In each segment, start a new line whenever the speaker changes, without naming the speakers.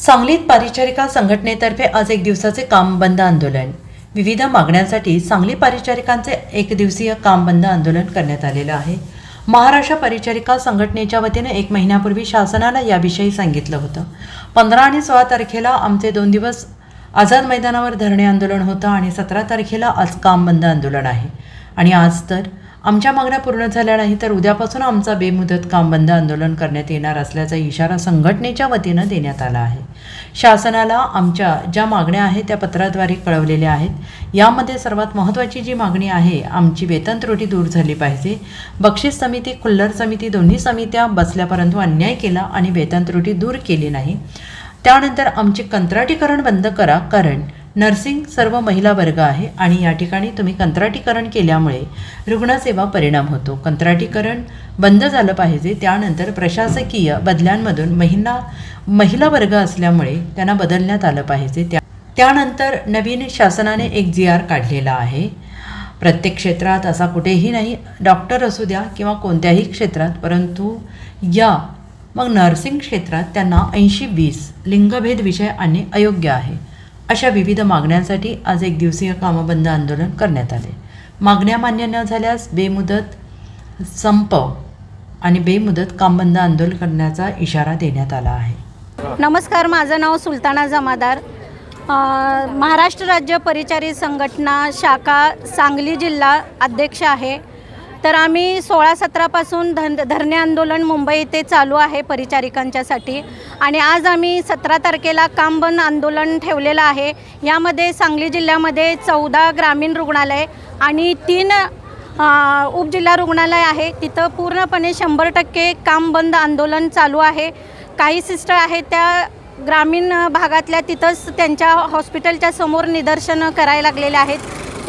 सांगलीत परिचारिका संघटनेतर्फे आज एक दिवसाचे काम बंद आंदोलन. विविध मागण्यांसाठी सांगली परिचारिकांचे एक दिवसीय काम बंद आंदोलन करण्यात आलेलं आहे. महाराष्ट्र परिचारिका संघटनेच्या वतीने एक महिन्यापूर्वी शासनाला याविषयी सांगितलं होतं. पंधरा आणि सोळा तारखेला आमचे दोन दिवस आझाद मैदानावर धरणे आंदोलन होतं आणि सतरा तारखेला आज काम बंद आंदोलन आहे. आणि आज तर आमच्या मागण्या पूर्ण झाल्या नाही तर उद्यापासून आमचा बेमुदत काम बंद आंदोलन करण्यात येणार असल्याचा इशारा संघटनेच्या वतीनं देण्यात आला आहे. शासनाला आमच्या ज्या मागण्या आहेत त्या पत्राद्वारे कळवलेल्या आहेत. यामध्ये सर्वात महत्त्वाची जी मागणी आहे आमची वेतन त्रुटी दूर झाली पाहिजे. बक्षीस समिती खुल्लर समिती दोन्ही समित्या बसल्या परंतु अन्याय केला आणि वेतन त्रुटी दूर केली नाही. त्यानंतर आमचे कंत्राटीकरण बंद करा कारण नर्सिंग सर्व महिला वर्ग आहे आणि या ठिकाणी तुम्ही कंत्राटीकरण केल्यामुळे रुग्णसेवा परिणाम होतो. कंत्राटीकरण बंद झालं पाहिजे. त्यानंतर प्रशासकीय बदल्यांमधून महिला महिला वर्ग असल्यामुळे त्यांना बदलण्यात आलं पाहिजे. त्या त्यानंतर नवीन शासनाने एक जी आर काढलेला आहे. प्रत्येक क्षेत्रात असा कुठेही नाही डॉक्टर असू द्या किंवा कोणत्याही क्षेत्रात परंतु या मग नर्सिंग क्षेत्रात त्यांना ऐंशी वीस लिंगभेद विषय आणणे अयोग्य आहे. अशा विविध मागण्यांसाठी आज एक दिवसीय कामबंद आंदोलन करण्यात आले. मागण्या मान्य न झाल्यास बेमुदत संप आणि बेमुदत कामबंद आंदोलन करण्याचा इशारा देण्यात आला आहे.
नमस्कार माझं नाव सुलताना जमादार. महाराष्ट्र राज्य परिचारी संघटना शाखा सांगली जिल्हा अध्यक्ष आहे. तर आम्ही सोळा सतरापासून धन धरणे आंदोलन मुंबई इथे चालू आहे परिचारिकांच्यासाठी. आणि आज आम्ही सतरा तारखेला कामबंद आंदोलन ठेवलेलं आहे. यामध्ये सांगली जिल्ह्यामध्ये चौदा ग्रामीण रुग्णालय आणि तीन उपजिल्हा रुग्णालय आहे. तिथं पूर्णपणे शंभर टक्के काम बंद आंदोलन चालू आहे. काही सिस्टर आहेत त्या ग्रामीण भागातल्या तिथंच त्यांच्या हॉस्पिटलच्या समोर निदर्शनं करायला लागलेले आहेत.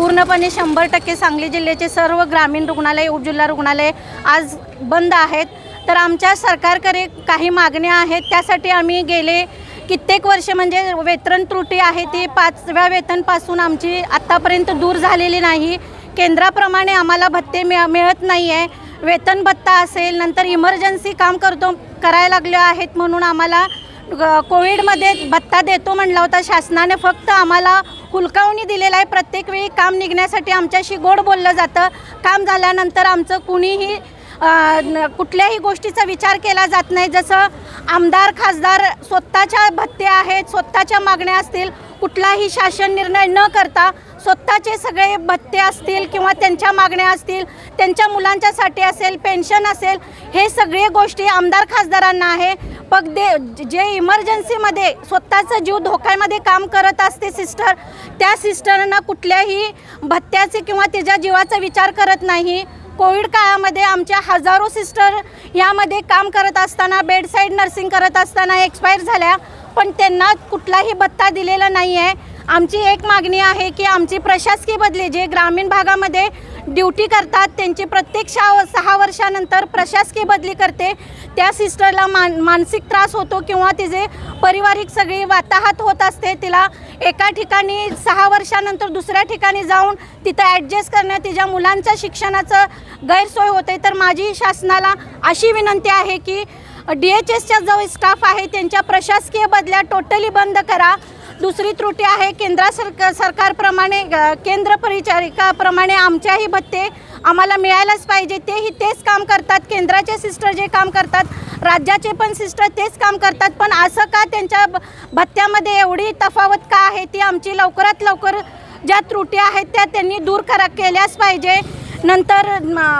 पूर्णपणे शंभर टक्के सांगली जिल्ह्याचे सर्व ग्रामीण रुग्णालय उपजिल्हा रुग्णालय आज बंद आहेत. तर आमच्या सरकारकडे काही मागण्या आहेत. त्यासाठी आम्ही गेले कित्येक वर्ष म्हणजे वेतन त्रुटी आहे ती पाचव्या वेतनपासून आमची आत्तापर्यंत दूर झालेली नाही. केंद्राप्रमाणे आम्हाला भत्ते मिळ मिळत नाही आहे वेतन भत्ता असेल नंतर इमर्जन्सी काम करतो करायला लागले आहेत म्हणून आम्हाला ग- कोविडमध्ये भत्ता देतो म्हणला होता शासनाने. फक्त आम्हाला हुलकावणी दिलेला आहे. प्रत्येक वेळी काम निघण्यासाठी आमच्याशी गोड बोललं जातं. काम झाल्यानंतर आमचं कुणीही न- कुठल्याही गोष्टीचा विचार केला जात नाही. जसं आमदार खासदार स्वतःच्या भत्ते आहेत स्वतःच्या मागण्या असतील कुठलाही शासन निर्णय न करता स्वतःचे सगळे भत्ते असतील किंवा त्यांच्या मागण्या असतील त्यांच्या मुलांच्यासाठी असेल पेन्शन असेल हे सगळे गोष्टी आमदार खासदारांना आहे. पग दे जे इमर्जन्सीमध्ये स्वतःचा जीव धोक्यामध्ये काम करत असते सिस्टर त्या सिस्टरना कुठल्याही भत्त्याचे किंवा तिच्या जीवाचा विचार करत नाही. कोविड काळामध्ये आमच्या हजारो सिस्टर यामध्ये काम करत असताना बेडसाईड नर्सिंग करत असताना एक्सपायर झाल्या पण त्यांना कुठलाही भत्ता दिलेला नाही आहे आमची एक मागणी आहे की आमची प्रशासकीय बदली जे ग्रामीण भागामध्ये ड्युटी करतात त्यांची प्रत्येक शा सहा वर्षानंतर प्रशासकीय बदली करते. त्या सिस्टरला मान मानसिक त्रास होतो किंवा तिचे पारिवारिक सगळी वाताहत होत असते तिला एका ठिकाणी सहा वर्षानंतर दुसऱ्या ठिकाणी जाऊन तिथं ॲडजस्ट करण्यात तिच्या मुलांचं शिक्षणाचं गैरसोय होते. तर माझी शासनाला अशी विनंती आहे की डी एच एसच्या जो स्टाफ आहे त्यांच्या प्रशासकीय बदल्या टोटली बंद करा. दुसरी त्रुटी आहे केंद्र सरकार सरकारप्रमाणे केंद्र परिचारिकाप्रमाणे आमच्याही भत्ते आम्हाला मिळायलाच पाहिजे. तेही तेच काम करतात केंद्राचे सिस्टर जे काम करतात राज्याचे पण सिस्टर तेच काम करतात. पण असं का त्यांच्या भत्त्यामध्ये एवढी तफावत का आहे? ती आमची लवकरात लवकर ज्या त्रुटी आहेत त्या त्यांनी दूर करा केल्याच पाहिजे. नंतर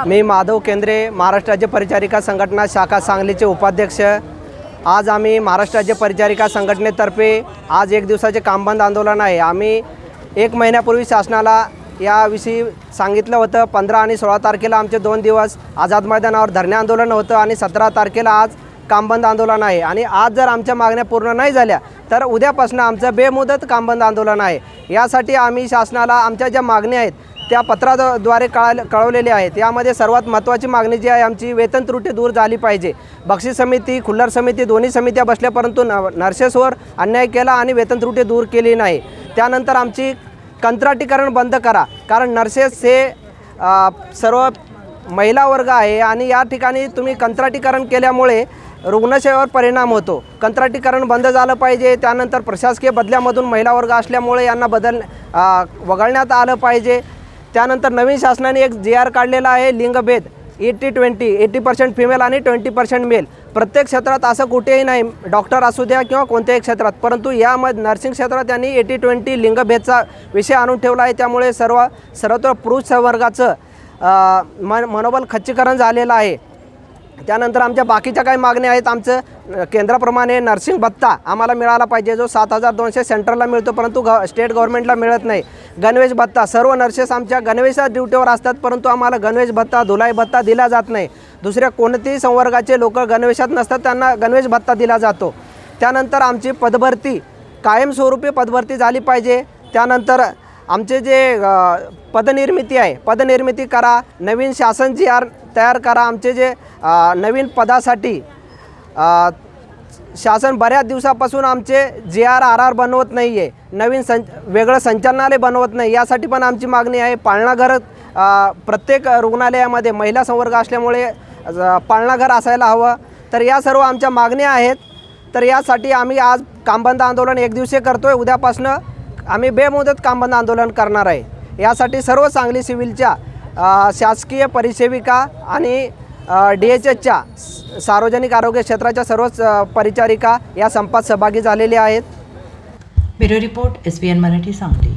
मी
माधव केंद्रे महाराष्ट्र राज्य परिचारिका संघटना शाखा सांगलीचे उपाध्यक्ष आज आम्ही महाराष्ट्र राज्य परिचारिका संघटनेतर्फे आज एक दिवसाचे कामबंद आंदोलन आहे. आम्ही एक महिन्यापूर्वी शासनाला याविषयी सांगितलं होतं. पंधरा आणि सोळा तारखेला आमचे दोन दिवस आझाद मैदानावर धरणे आंदोलन होतं आणि सतरा तारखेला आज कामबंद आंदोलन आहे. आणि आज जर आमच्या मागण्या पूर्ण नाही झाल्या तर उद्यापासून आमचं बेमुदत कामबंद आंदोलन आहे. यासाठी आम्ही शासनाला आमच्या ज्या मागण्या आहेत त्या पत्राद्वारे कळाल कळवलेल्या आहेत. यामध्ये सर्वात महत्त्वाची मागणी जी आहे आमची वेतन त्रुटी दूर झाली पाहिजे. बक्षीस समिती खुल्लर समिती दोन्ही समित्या बसल्या परंतु न नर्सेसवर अन्याय केला आणि वेतन त्रुटी दूर केली नाही. त्यानंतर आमची कंत्राटीकरण बंद करा. कारण नर्सेस हे सर्व महिला वर्ग आहे आणि या ठिकाणी तुम्ही कंत्राटीकरण केल्यामुळे रुग्णसेवेवर परिणाम होतो. कंत्राटीकरण बंद झालं पाहिजे त्यानंतर प्रशासकीय बदल्यामधून महिला वर्ग असल्यामुळे यांना बदल वगळण्यात आलं पाहिजे. त्यानंतर नवीन शासनाने एक जी आर काढलेला आहे लिंगभेद eighty twenty eighty percent female आणि ट्वेंटी पर्सेंट मेल. प्रत्येक क्षेत्रात असं कुठेही नाही डॉक्टर असू द्या किंवा कोणत्याही क्षेत्रात. परंतु यामध्ये नर्सिंग क्षेत्रात त्यांनी एटी ट्वेंटी लिंगभेदचा विषय आणून ठेवला आहे त्यामुळे सर्व सर्वत्र पुरुष वर्गाचं मन मनोबल खच्चीकरण झालेलं आहे. त्यानंतर आमच्या बाकीच्या काही मागण्या आहेत. आमचं केंद्राप्रमाणे नर्सिंग भत्ता आम्हाला मिळाला पाहिजे. जो सात हजार दोनशे सेंटरला मिळतो परंतु ग स्टेट गव्हर्नमेंटला मिळत नाही. गणवेश भत्ता सर्व नर्सेस आमच्या गणवेशा ड्युटीवर असतात परंतु आम्हाला गणवेश भत्ता धुलाई भत्ता दिला जात नाही. दुसऱ्या कोणत्याही संवर्गाचे लोक गणवेशात नसतात त्यांना गणवेश भत्ता दिला जातो. त्यानंतर आमची पदभरती कायमस्वरूपी पदभरती झाली पाहिजे. त्यानंतर आमचे जे पदनिर्मिती आहे पदनिर्मिती करा नवीन शासन जी आर तयार करा आमचे जे नवीन पदासाठी शासन बऱ्याच दिवसापासून आमचे जे आर आर आर बनवत नाही आहे नवीन सं वेगळं संचालनालय बनवत नाही यासाठी पण आमची मागणी आहे पाळणाघर प्रत्येक रुग्णालयामध्ये महिला संवर्ग असल्यामुळे पाळणाघर असायला हवं. तर या सर्व आमच्या मागण्या आहेत. तर यासाठी आम्ही आज कामबंद आंदोलन एक दिवसीय करतो आहे उद्यापासनं आम्ही बेमुदत कामबंद आंदोलन करणार आहे. यासाठी सर्व सांगली सिव्हिलच्या शासकीय परिसेविका आणि डी एच एचच्या सार्वजनिक आरोग्य क्षेत्राच्या सर्वच परिचारिका या संपात सहभागी झालेल्या आहेत.
Bureau report S B N Marathi Sangli.